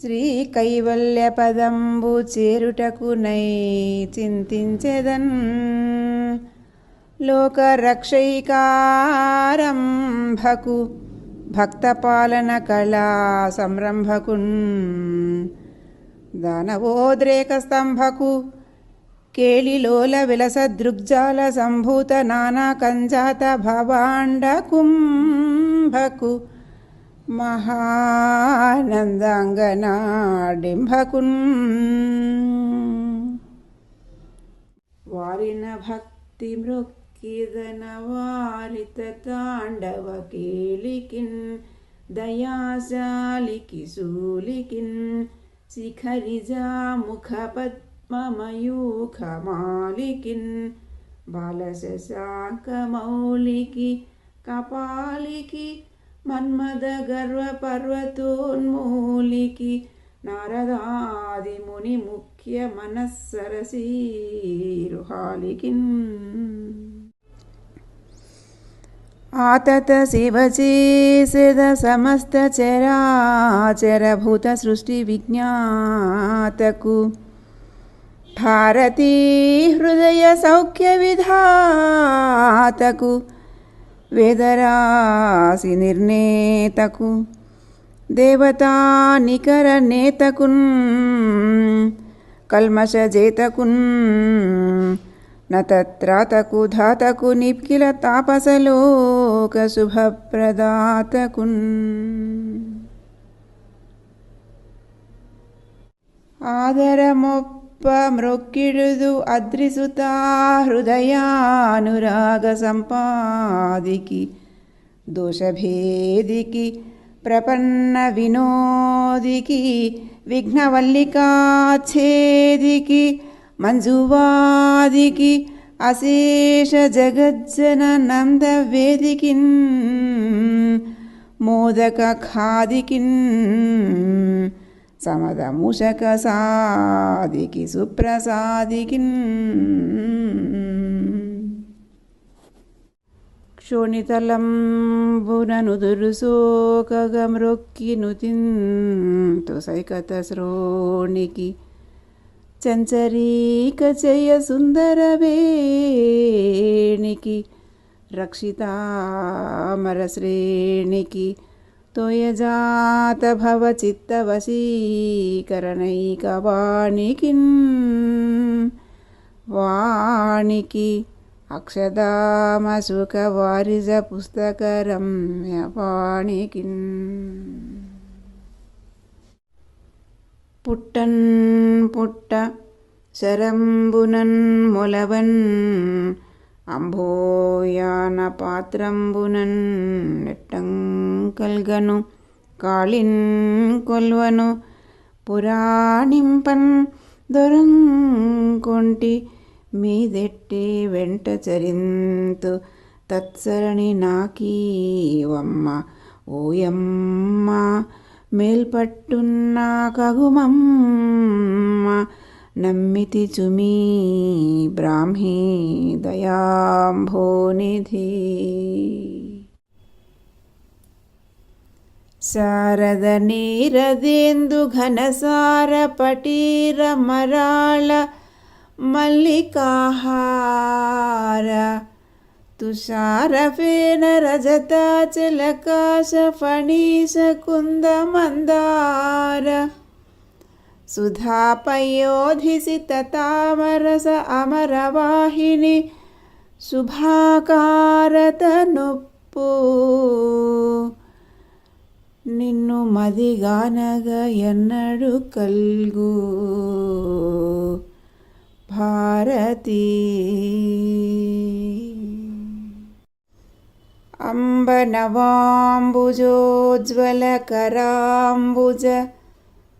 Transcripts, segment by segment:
శ్రీ కైవల్య పదంబు చేరుటకునై చింతించెదన్. లోకరక్షైకారంభకు భక్తపాలన కళా సంరంభకున్. దానవోద్రేక స్తంభకు కేళిలోల విలస దృగ్జాల సంభూత నానా కంజాత భవాండ కుంభకు మహానందాంగనాడింభకున్. వారిన భక్తి మృక్కిదన వారిత తాండవ కేలికిన్ దయాశాలికి శూలికిన్ శిఖరిజా ముఖ పద్మమయూఖమాలికిన్ బాలశశాంకమౌలికి కపాలికి మన్మద గర్వ పర్వతోన్మూలికి నారదాది ముని ముఖ్య మనస్సరసీరుహాలికిన్ ఆతత శివ చేసేద సమస్త చరాచరభూత సృష్టి విజ్ఞాతకు భారతీ హృదయ సౌఖ్య విధాతకు వేదరాశి నిర్ణేతకు దేవతా నికర నేతకున్ కల్మషజేతకున్ నత్రాతకు ధాతకు నిప్కిల తాపసలోక శుభప్రదాతకున్. ఆదరమొప్ప మ్రొక్కిడుదు అద్రిసుతా హృదయానురాగ సంపాదికి దోషభేదికి ప్రపన్న వినోదికి విఘ్నవల్లికాఛేదికి మంజువాదికి అశేష జగజ్జన నందవేదికిన్ మోదక ఖాదికిన్ సమద సమదముషక సాదికి సుప్రసాదికిన్. క్షోణితలంబునను దురుసోకగమ్రొక్కి నుతింతు సైకత శ్రోణికి చంచరీక జయ సుందర వేణికి त्वयजातभवचित्तवशीकरणैकवाणिकिन् वाणिकि अक्षदामसुखवारिजपुस्तकरम्यवाणिकिन् पुट्टन् पुट्ट शरम्बुनन्मुलवन् అంభోయాన పాత్రంబునన్ నెట్టంకల్గను కాళిన్ కొల్వను పురాణింపన్ దొరంకొంటి మీదెట్టి వెంట చరింతు తత్సరణి నాకీవమ్మ ఓయమ్మ మేల్పట్టున్నా కగుమమ్మ నమ్మితి చుమీ బ్రాహ్మీ దయాంభోనిధి శారద నీరదేందు ఘనసార పటీర మరాళ మల్లికాహార తుషారఫేన రజతాచలకాశ ఫణీశ కుంద सुधा पयोधि तथामरस अमरवाहिनी शुभाकारतनुपु निधिगानगन्नडु कल्गू भारती। अम्बनवाम्बुजोज्वलकराम्बुज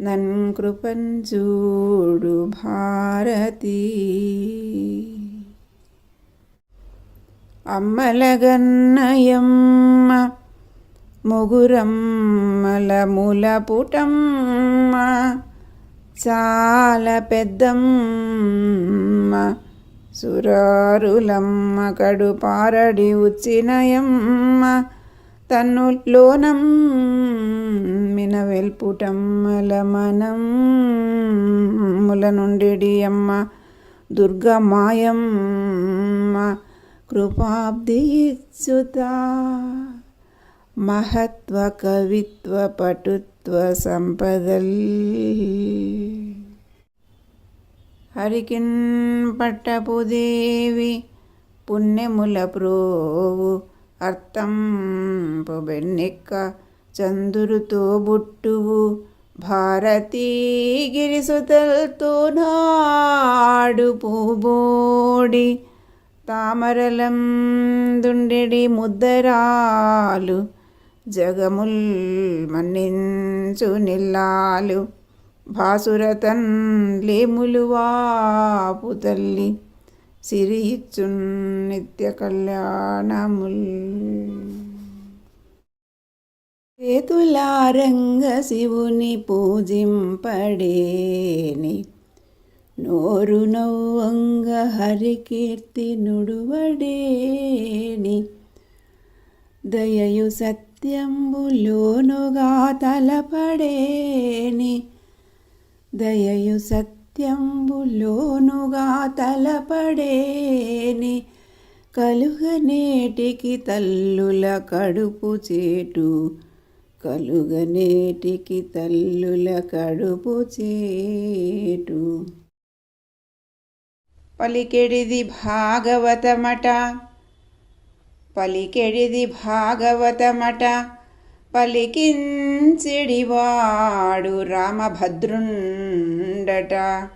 నన్కృపంజూడు నన్ భారతి. అమ్మలగన్నయమ్మ ముగురమ్మల పుటమ్మ చాలా పెద్దమ్మ సురారులమ్మ కడు పారడి ఉచ్చినయమ్మ తన్ను లోనం మిన వెల్పుటమ్మల మనం ముల నుండి అమ్మ దుర్గమాయమ్మ కృపాబ్ది ఇచ్చుత మహత్వ కవిత్వ పటుత్వ సంపదల్ హరికిన్ పట్టపుదేవి పుణ్యముల ప్రోవు అర్థం బెన్నెక్క చందురుతో బుట్టువు భారతీ గిరిసుతల్తో నాడు పూబోడి తామరలం దుండెడి ముద్దరాలు జగముల్ మన్నించు నిల్లాలు భాసురతన్ లేములువాపు తల్లి సిరి ఇచ్చున్ నిత్య కళ్యాణముల్ చేతులారంగ శివుని పూజింపడేని. నోరు నవ్వంగ హరికీర్తి నుడువడేని. దయయు సత్యంబులోనుగా తలపడేని. దయయు సత్యంబులోనుగా తలపడేని కలుగనేటికి తల్లుల కడుపు చేటు. కలుగనేటికి తల్లుల కడుపు చేటు. పలికెడిది భాగవతమట పలికెడిది భాగవతమట పలికించెడివాడు రామభద్రుండట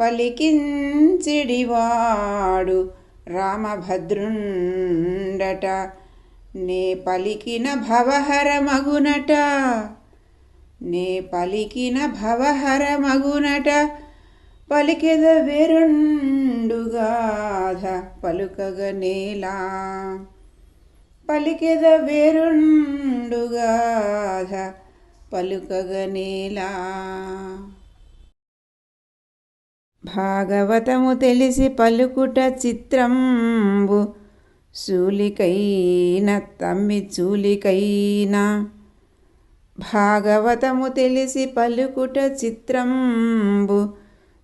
పలికించిడివాడు రామభద్రుండట. నే పలికిన భవహర మగునట. నే పలికిన భవహర మగునట. పలికెద వేరుండుగాధ పలుకగ నేలా. పలికెద వేరుండుగాధ పలుకగ నేలా. భాగవతము తెలిసి పలుకుట చిత్రంబు శూలికైన తమ్మి చూలికైనా. భాగవతము తెలిసి పలుకుట చిత్రంబు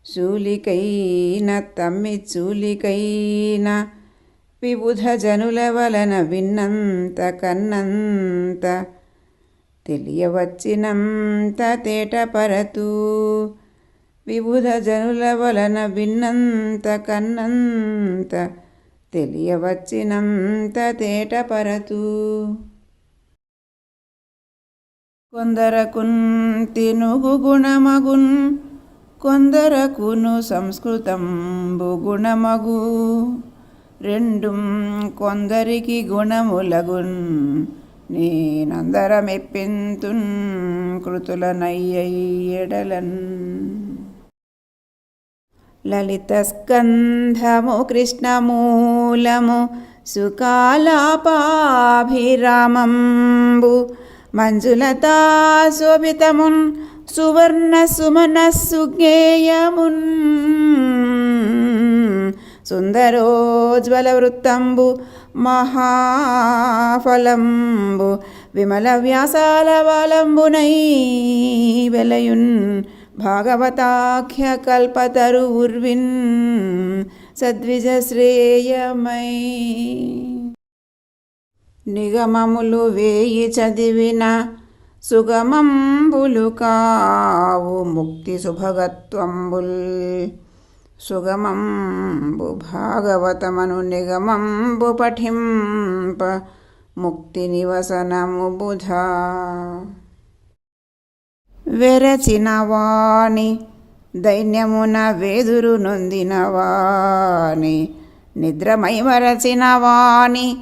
శూలికైన తమ్మి చూలికైన. విబుధ జనుల వలన విన్నంత కన్నంత తెలియవచ్చినంత తేటపరతూ విబుధ జనుల వలన విన్నంత కన్నంత తెలియవచ్చినంత తేటపరతు కొందరకున్ తినుగు గుణమగున్ కొందరకును సంస్కృతంబు గుణమగు. రెండు కొందరికి గుణములగున్ నేనందరమెప్పింతున్ కృతులనయ్యడలన్ లలితస్కంధము కృష్ణమూలము సుకాలాపాభిరామంబు మంజులతా శోభితమున్ సువర్ణ సుమన సుగేయమున్ సుందరోజ్వల వృత్తంబు మహాఫలంబు విమల వ్యాసాల వాలంబునై వెలయున్ భాగవతాఖ్యకల్పతరువుర్విన్ ఉర్విన్ సద్విజ శ్రేయమై నిగమములు వేయి చదివిన సుగమంబులు కావు ముక్తి సుభగత్వంబుల్ సుగమంబు భాగవతమను నిగమంబు పఠింప ముక్తి నివసనము బుధా వెరచినవాణి దైన్యమున వేదురు నొందినవాణి నిద్రమై మరచినవాణి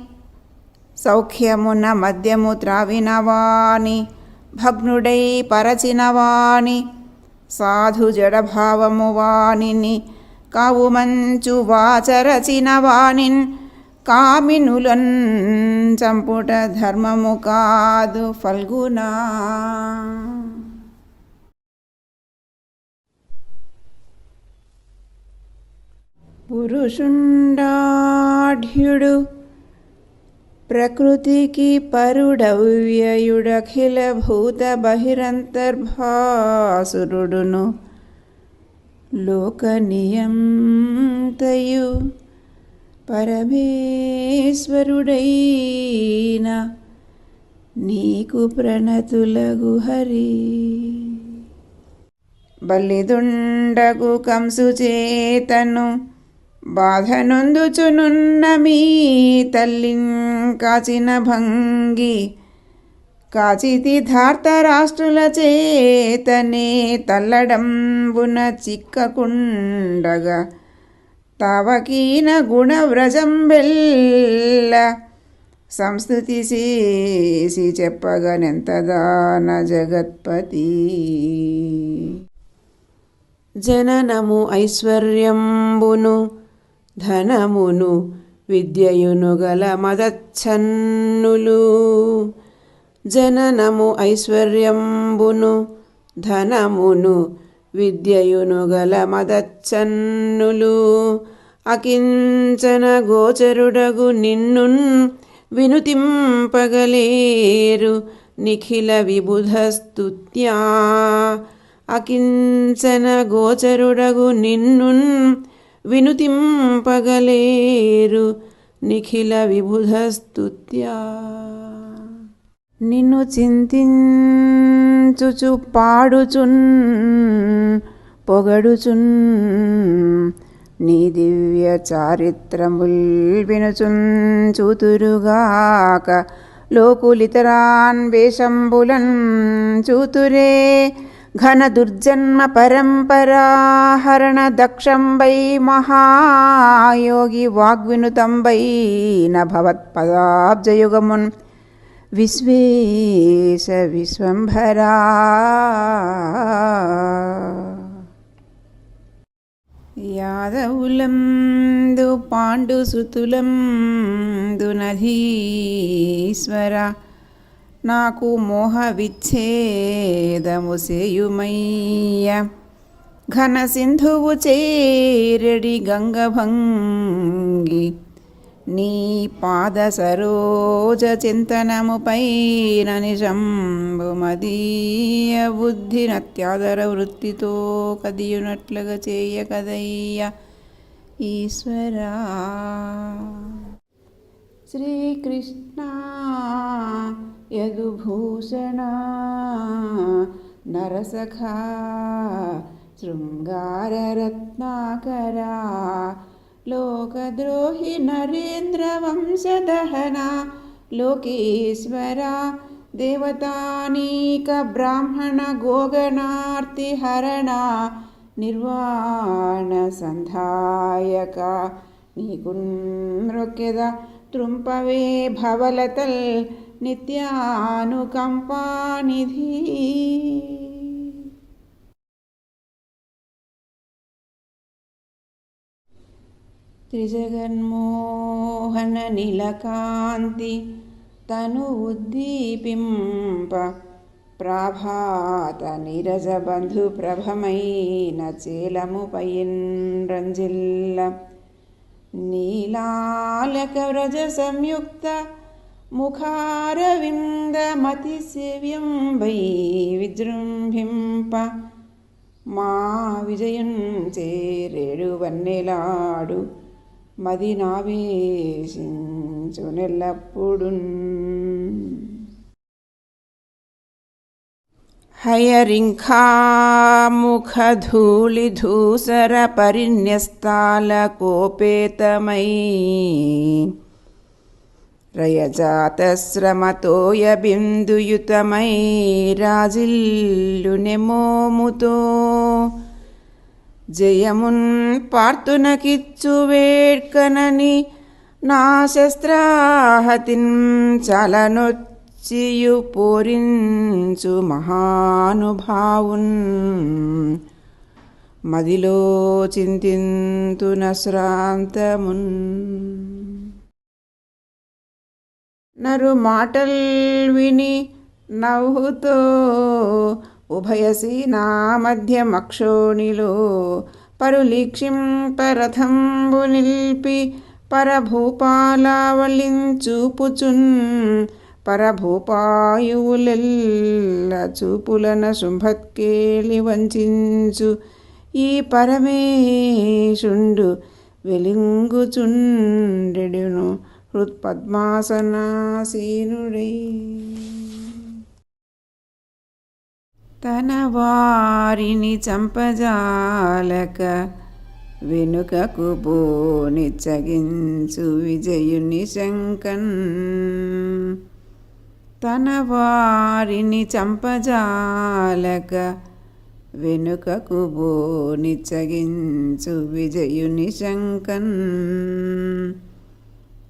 సౌఖ్యమున మద్యము త్రావినవాణి భగ్నుడై పరచినవాణి సాధు జడభావము వాణిని కావు మంచు వాచరచిన వాణిన్ కామినులన్ చంపుట ధర్మము కాదు ఫల్గునా. పురుషుండాఢ్యుడు ప్రకృతికి పరుడవ్యయుడఖిల భూత బహిరంతర్భాసురుడును లోకనియంతయు పరమేశ్వరుడైన నీకు ప్రణతులగు హరి. బలిదుండగు కంసు చేతను బాధనొందుచునున్న మీ తల్లిం కాచిన భంగి కాచితి ధార్తరాష్ట్రుల చేతనే తల్లడంబున చిక్కకుండగా తవకీన గుణవ్రజం వెళ్ళ సంస్థుతి చేసి చెప్పగనెంతదాన జగత్పతి. జననము ఐశ్వర్యంబును ధనమును విద్యయును గల మదచ్చన్నులు. జననము ఐశ్వర్యంబును ధనమును విద్యయును గల మదచ్చన్నులు. అకించన గోచరుడగు నిన్నున్ వినుతింపగలేరు నిఖిల విబుధస్తుత్యా. అకించన గోచరుడగు నిన్నున్ వినుతింపగలేరు నిఖిల విబుధస్తుత్యా నిన్ను చింతించుచు పాడుచున్ పొగడుచున్ నీ దివ్య చారిత్రముల్ వినుచున్ చూతురుగాక లోకులితరాన్ వేషంబులన్ చూతురే ఘన దుర్జన్మ పరంపరాహరణ దక్షంబై మహాయోగి వాగ్వినుతంబై న భవత్పదాబ్జయుగమున్ విశ్వేశ విశ్వంభరా. యాదవులందు పాండుసుతులం దునధీశ్వర నాకు మోహ విచ్ఛేదము సేయుమయ్య ఘన సింధువు చేరడి గంగభంగి నీ పాద సరోజ చింతనముపై ననిశంభుమదీయ బుద్ధి నత్యాదర వృత్తితో కదియునట్లుగా చేయ కదయ్య ఈశ్వరా. శ్రీకృష్ణ యదుభూషణ నరసఖా శృంగారరత్నాకరా లోకద్రోహి నరేంద్రవంశదహన లోకేశ్వర దేవతానీక బ్రాహ్మణ గోగణార్తిహరణ నిర్వాణ సంధాయక నీకు నృక్యద త్రుంపవే భవలతల్ నిత్యానుకంపానిధి త్రిజగన్మోహన నీలకాంతి తను ఉద్దీపింప ప్రాభాత నిరజ బంధు ప్రభమైన చేలముపైన్ రంజిల్ల. నీలాలక వ్రజ సంయుక్త ముఖారవింద మతి వై విజృంభింప మా విజయం చేరేడు వన్నెలాడు మది నావేశించు నెల్లప్పుడు హయరింఖాముఖధూళిధూసర పరిన్యస్తాల కోపేతమై రయజాతశ్రమతోయ రాజిల్లునెమోముతో నెమోముతో జయమున్ పార్తునకిచ్చు వేడ్కనని నా శస్త్రాహతిన్ చలనొచ్చియు పూరించు మహానుభావున్ మదిలో చింతింతున శ్రాంతమున్ నరు మాటల్ విని నవ్వుతో ఉభయసీనా మధ్యమక్షోణిలో పరులీక్షింపరథంబు నిల్పి పరభూపాలావళించూపుచున్ పరభూపాయువులెల్ల చూపులన శుంభత్కేలి వంచించు ఈ పరమేశుండు వెలింగుచుండెడును హృత్పద్మాసనాసీనుడై తన వారిని చంపజాలక వెనుకకు పోనిచ్చగించు విజయుని శంకన్ తన వారిని చంపజాలక వెనుకకు బోనిచ్చగించు విజయుని శంకన్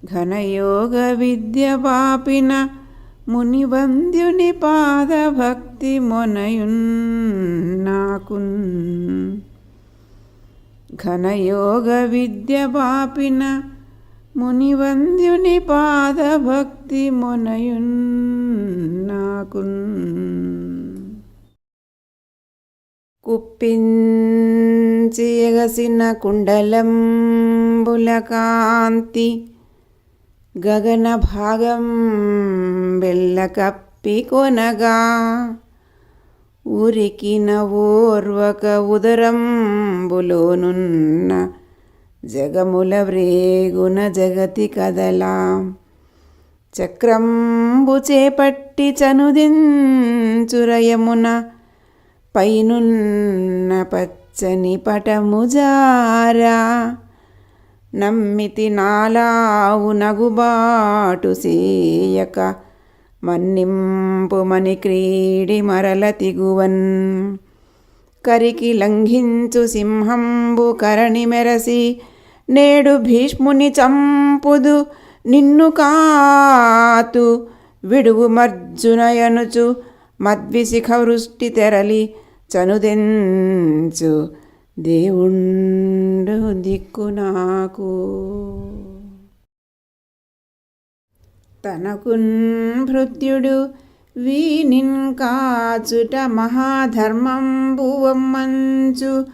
ఘనయోగ విద్య పాపిన మునివంద్యుని పాదభక్తి మొనయున్నాకున్ ఘనయోగ విద్య పాపిన మునివంద్యుని పాదభక్తి మొనయున్నాకున్ కుప్పించి ఎగసిన కుండలంబుల కాంతి గగన భాగం బెల్ల కప్పి కొనగా ఊరికిన ఓర్వక ఉదరంబులోనున్న జగముల వ్రేగున జగతి కదలా. చక్రంబు చేపట్టి చనుదించురయమున పైనున్న పచ్చని పటముజారా నమ్మితి నాలావు నగుబాటు సేయక మన్నింపుమని క్రీడి మరల తిగువన్. కరికి లంఘించు సింహంబు కరణి మెరసి నేడు భీష్ముని చంపుదు నిన్ను కాతు. విడువు మర్జునయనుచు మద్విశిఖ వృష్టి తెరలి చనుదెంచు. దేవుండు దిక్కు నాకు. తనకున్ భృత్యుడు వీనిన్ కాచుట మహాధర్మంబువమ్మంచు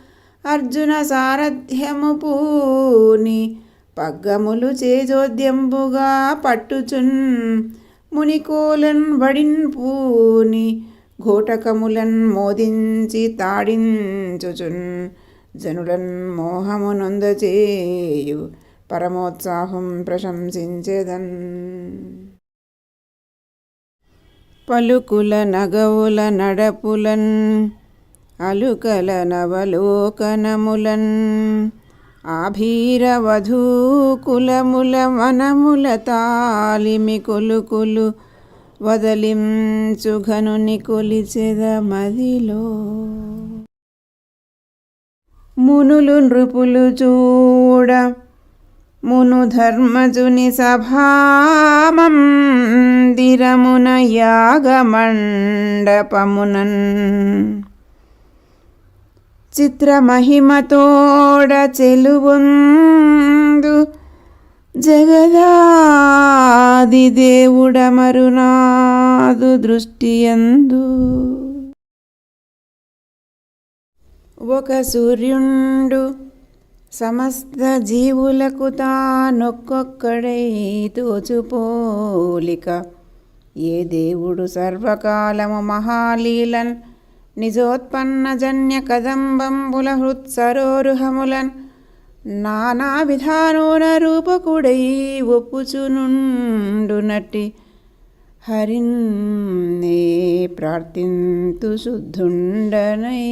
అర్జున సారథ్యము పూని పగ్గములు చేజోద్యంబుగా పట్టుచున్. మునికోలన్ వడిన్ పూని ఘోటకములన్ మోదించి తాడించుచున్. జనులన్ మోహమునొందచేయు పరమోత్సాహం ప్రశంసించేదన్. పలుకుల నగవుల నడపులన్ అలుకల నవలోకనములన్ ఆభీరవధూకులముల వనముల తాలిమి కొలుకులు వదలించుఘనుని కొలిచెద మదిలో. మునులు నృపులు చూడ మును ధర్మజుని సభామందిరమున యాగమండపమునన్. చిత్రమహిమతోడ చెలువుందు జగదాది దేవుడ మరునాదు దృష్టియందు. ఒక సూర్యుండు సమస్త జీవులకు తానొక్కొక్కడై తోచుపోలిక. ఏ దేవుడు సర్వకాలము మహాలీలన్ నిజోత్పన్న జన్య కదంబంబుల హృత్సరోరుహములన్ నానా విధానోన రూపకుడై ఒప్పుచునుండునట్టి. హరిన్నే ప్రార్థింతు శుద్ధుండనై.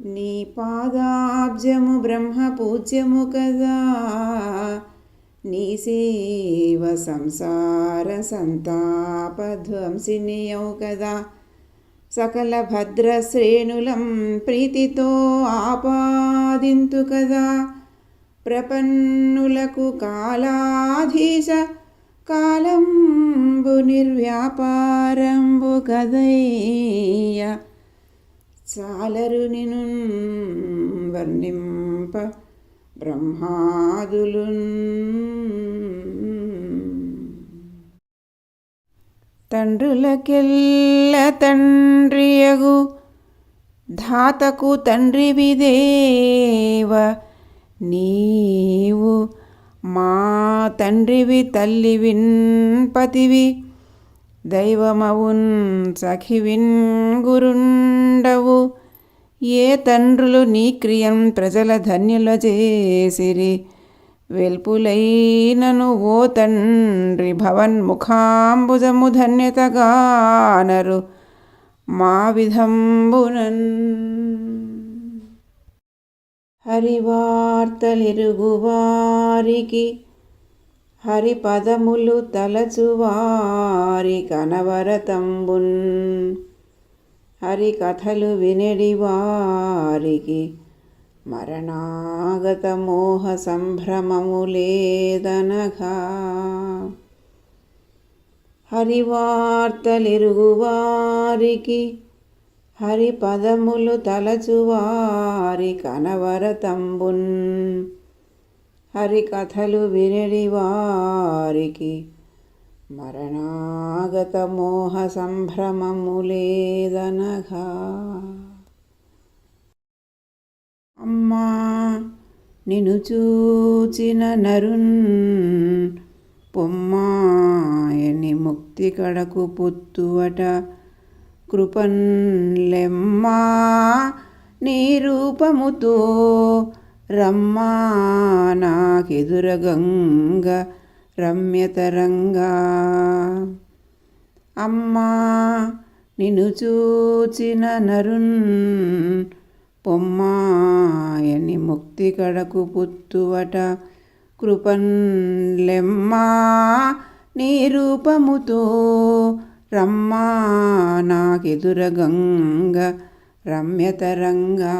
నీ పాదాబ్జము బ్రహ్మ పూజ్యము కదా. నీ సేవ సంసార సంతాపధ్వంసినియవు కదా. సకల భద్రశ్రేణులం ప్రీతితో ఆపాదింతు కదా. ప్రపన్నులకు కాలాధీశ కాలంబు నిర్వ్యాపారంబు కదయ్య చాలరు నిను వర్ణింప బ్రహ్మాదులు తండ్రులకెల్ల తండ్రియగు ధాతకు తండ్రి విదేవ నీవు మా తండ్రివి తల్లివిన్ పతివి. దైవమవున్ సఖివిన్ గురుండవు. ఏ తండ్రులు నీ క్రియం ప్రజల ధన్యుల చేసిరి వెల్పులైనను ఓ తండ్రి భవన్ ముఖాంబుజము ధన్యతగానరు మా విధంబునన్ హరివార్తలిరుగువారికి హరిపదములు తలచువారి కనవరతంబున్. హరికథలు వినడివారికి మరణాగత మోహ సంభ్రమము లేదనగా హరివార్తలిరుగువారికి హరి పదములు తలచువారి కనవరతంబున్ హరి కథలు వినడి వారికి మరణాగత మోహ సంభ్రమము లేదనగా. అమ్మా నిను చూచిన నరున్ పొమ్మాయని ముక్తి కడకు పుత్తువట కృపన్లెమ్మా నీ రూపముతో రమ్మా నాకెదురగంగ రమ్యతరంగా అమ్మా నిన్ను చూచిన నరున్ పొమ్మాయని ముక్తి కడకు పుత్తువట. కృపన్లెమ్మా నీ రూపముతో రమ్మా నాకెదురగంగ రమ్యతరంగా.